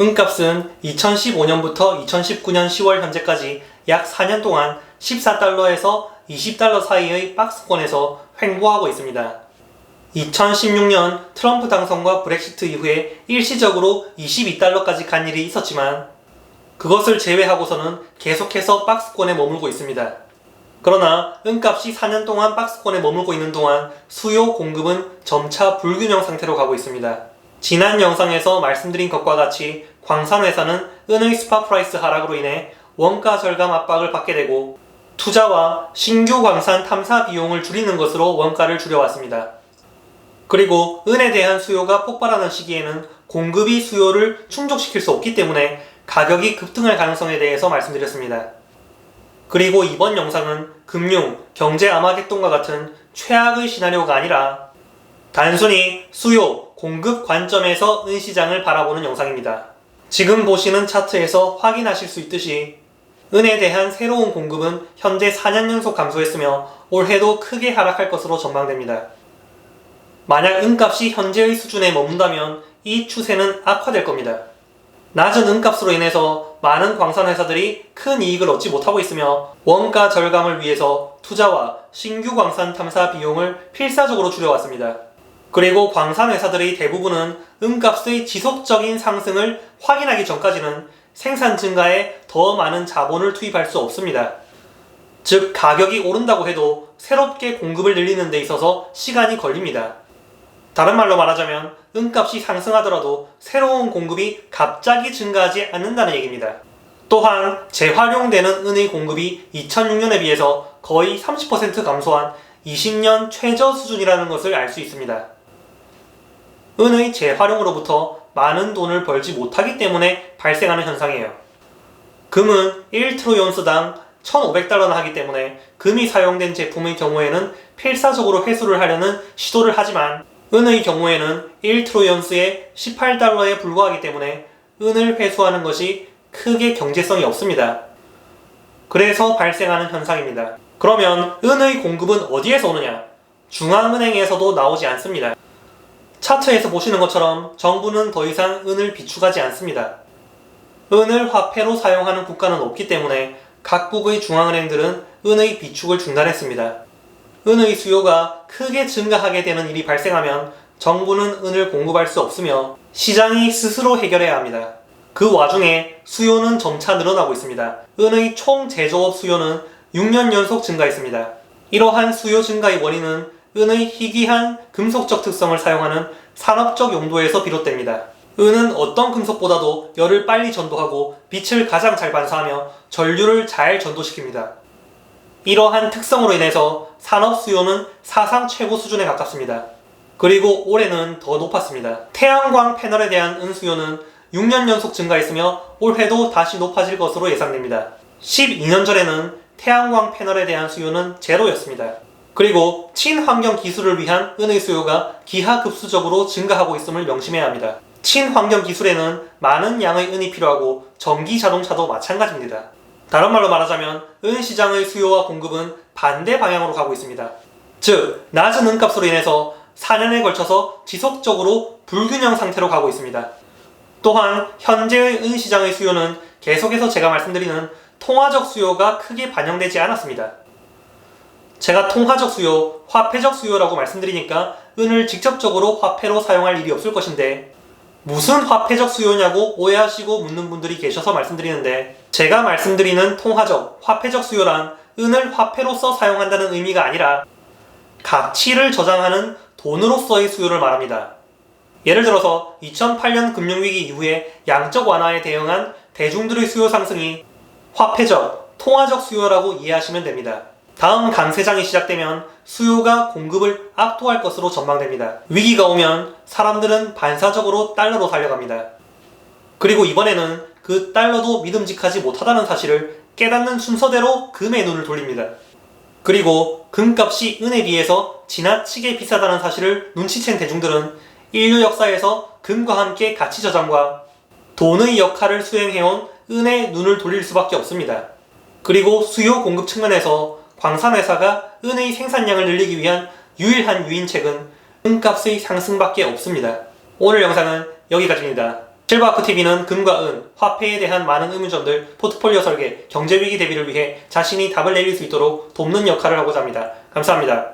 은값은 2015년부터 2019년 10월 현재까지 약 4년 동안 14달러에서 20달러 사이의 박스권에서 횡보하고 있습니다. 2016년 트럼프 당선과 브렉시트 이후에 일시적으로 22달러까지 간 일이 있었지만 그것을 제외하고서는 계속해서 박스권에 머물고 있습니다. 그러나 은값이 4년 동안 박스권에 머물고 있는 동안 수요 공급은 점차 불균형 상태로 가고 있습니다. 지난 영상에서 말씀드린 것과 같이 광산회사는 은의 스파 프라이스 하락으로 인해 원가 절감 압박을 받게 되고 투자와 신규 광산 탐사 비용을 줄이는 것으로 원가를 줄여왔습니다. 그리고 은에 대한 수요가 폭발하는 시기에는 공급이 수요를 충족시킬 수 없기 때문에 가격이 급등할 가능성에 대해서 말씀드렸습니다. 그리고 이번 영상은 금융, 경제 아마겟돈과 같은 최악의 시나리오가 아니라 단순히 수요, 공급 관점에서 은시장을 바라보는 영상입니다. 지금 보시는 차트에서 확인하실 수 있듯이 은에 대한 새로운 공급은 현재 4년 연속 감소했으며 올해도 크게 하락할 것으로 전망됩니다. 만약 은값이 현재의 수준에 머문다면 이 추세는 악화될 겁니다. 낮은 은값으로 인해서 많은 광산회사들이 큰 이익을 얻지 못하고 있으며 원가 절감을 위해서 투자와 신규 광산 탐사 비용을 필사적으로 줄여왔습니다. 그리고 광산회사들의 대부분은 은값의 지속적인 상승을 확인하기 전까지는 생산 증가에 더 많은 자본을 투입할 수 없습니다. 즉, 가격이 오른다고 해도 새롭게 공급을 늘리는 데 있어서 시간이 걸립니다. 다른 말로 말하자면 은값이 상승하더라도 새로운 공급이 갑자기 증가하지 않는다는 얘기입니다. 또한 재활용되는 은의 공급이 2006년에 비해서 거의 30% 감소한 20년 최저 수준이라는 것을 알 수 있습니다. 은의 재활용으로부터 많은 돈을 벌지 못하기 때문에 발생하는 현상이에요. 금은 1트로연스당 1,500달러나 하기 때문에 금이 사용된 제품의 경우에는 필사적으로 회수를 하려는 시도를 하지만 은의 경우에는 1트로연스에 18달러에 불과하기 때문에 은을 회수하는 것이 크게 경제성이 없습니다. 그래서 발생하는 현상입니다. 그러면 은의 공급은 어디에서 오느냐? 중앙은행에서도 나오지 않습니다. 차트에서 보시는 것처럼 정부는 더 이상 은을 비축하지 않습니다. 은을 화폐로 사용하는 국가는 없기 때문에 각국의 중앙은행들은 은의 비축을 중단했습니다. 은의 수요가 크게 증가하게 되는 일이 발생하면 정부는 은을 공급할 수 없으며 시장이 스스로 해결해야 합니다. 그 와중에 수요는 점차 늘어나고 있습니다. 은의 총 제조업 수요는 6년 연속 증가했습니다. 이러한 수요 증가의 원인은 은의 희귀한 금속적 특성을 사용하는 산업적 용도에서 비롯됩니다. 은은 어떤 금속보다도 열을 빨리 전도하고 빛을 가장 잘 반사하며 전류를 잘 전도시킵니다. 이러한 특성으로 인해서 산업 수요는 사상 최고 수준에 가깝습니다. 그리고 올해는 더 높았습니다. 태양광 패널에 대한 은 수요는 6년 연속 증가했으며 올해도 다시 높아질 것으로 예상됩니다. 12년 전에는 태양광 패널에 대한 수요는 제로였습니다. 그리고 친환경 기술을 위한 은의 수요가 기하급수적으로 증가하고 있음을 명심해야 합니다. 친환경 기술에는 많은 양의 은이 필요하고 전기 자동차도 마찬가지입니다. 다른 말로 말하자면 은 시장의 수요와 공급은 반대 방향으로 가고 있습니다. 즉, 낮은 은값으로 인해서 4년에 걸쳐서 지속적으로 불균형 상태로 가고 있습니다. 또한 현재의 은 시장의 수요는 계속해서 제가 말씀드리는 통화적 수요가 크게 반영되지 않았습니다. 제가 통화적 수요, 화폐적 수요라고 말씀드리니까 은을 직접적으로 화폐로 사용할 일이 없을 것인데 무슨 화폐적 수요냐고 오해하시고 묻는 분들이 계셔서 말씀드리는데 제가 말씀드리는 통화적, 화폐적 수요란 은을 화폐로서 사용한다는 의미가 아니라 가치를 저장하는 돈으로서의 수요를 말합니다. 예를 들어서 2008년 금융위기 이후에 양적 완화에 대응한 대중들의 수요 상승이 화폐적, 통화적 수요라고 이해하시면 됩니다. 다음 강세장이 시작되면 수요가 공급을 압도할 것으로 전망됩니다. 위기가 오면 사람들은 반사적으로 달러로 달려갑니다. 그리고 이번에는 그 달러도 믿음직하지 못하다는 사실을 깨닫는 순서대로 금의 눈을 돌립니다. 그리고 금값이 은에 비해서 지나치게 비싸다는 사실을 눈치챈 대중들은 인류 역사에서 금과 함께 가치 저장과 돈의 역할을 수행해온 은에 눈을 돌릴 수밖에 없습니다. 그리고 수요 공급 측면에서 광산회사가 은의 생산량을 늘리기 위한 유일한 유인책은 은값의 상승밖에 없습니다. 오늘 영상은 여기까지입니다. 실버아크TV는 금과 은, 화폐에 대한 많은 의문점들, 포트폴리오 설계, 경제위기 대비를 위해 자신이 답을 내릴 수 있도록 돕는 역할을 하고자 합니다. 감사합니다.